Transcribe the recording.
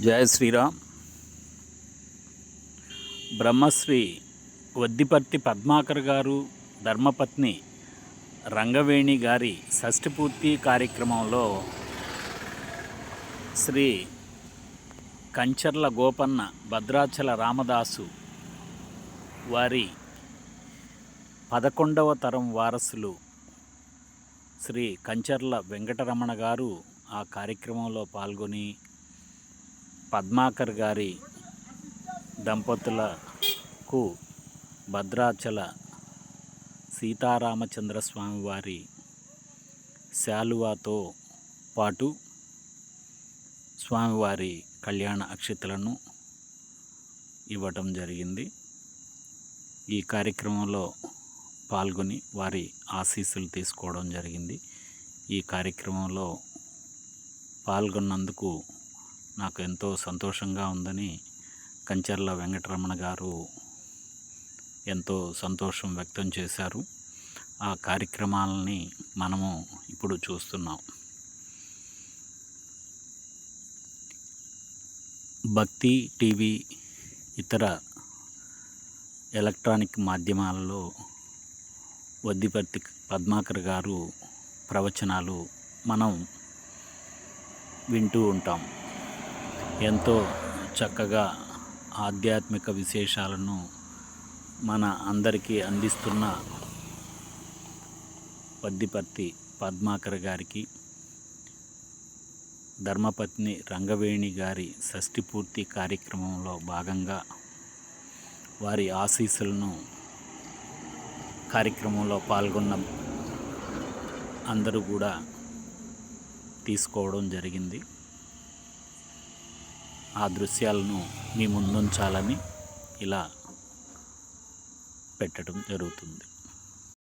జయ శ్రీరామ్. బ్రహ్మశ్రీ వద్దిపర్తి పద్మాకర్ గారు ధర్మపత్ని రంగవేణి గారి షష్ఠిపూర్తి కార్యక్రమంలో శ్రీ కంచర్ల గోపన్న భద్రాచల రామదాసు వారి పదకొండవ తరం వారసులు శ్రీ కంచర్ల వెంకటరమణ గారు ఆ కార్యక్రమంలో పాల్గొని పద్మాకర్ గారి దంపతులకు భద్రాచల సీతారామచంద్ర స్వామి వారి శాలువాతో పాటు స్వామివారి కళ్యాణ అక్షతలను ఇవ్వటం జరిగింది. ఈ కార్యక్రమంలో పాల్గొని వారి ఆశీస్సులు తీసుకోవడం జరిగింది. ఈ కార్యక్రమంలో పాల్గొన్నందుకు నాకు ఎంతో సంతోషంగా ఉందని కంచర్ల వెంకటరమణ గారు ఎంతో సంతోషం వ్యక్తం చేశారు. ఆ కార్యక్రమాలని మనము ఇప్పుడు చూస్తున్నాం. భక్తి టీవీ ఇతర ఎలక్ట్రానిక్ మాధ్యమాలలో వద్దిపర్తి పద్మాకర్ గారు ప్రవచనాలు మనం వింటూ ఉంటాం. ఎంతో చక్కగా ఆధ్యాత్మిక విశేషాలను మన అందరికీ అందిస్తున్న పద్దిపర్తి పద్మాకర్ గారికి ధర్మపత్ని రంగవేణి గారి షష్ఠి పూర్తి కార్యక్రమంలో భాగంగా వారి ఆశీస్సులను కార్యక్రమంలో పాల్గొన్న అందరూ కూడా తీసుకోవడం జరిగింది. ఆ దృశ్యాలను మీ ముందుంచాలని ఇలా పెట్టడం జరుగుతుంది.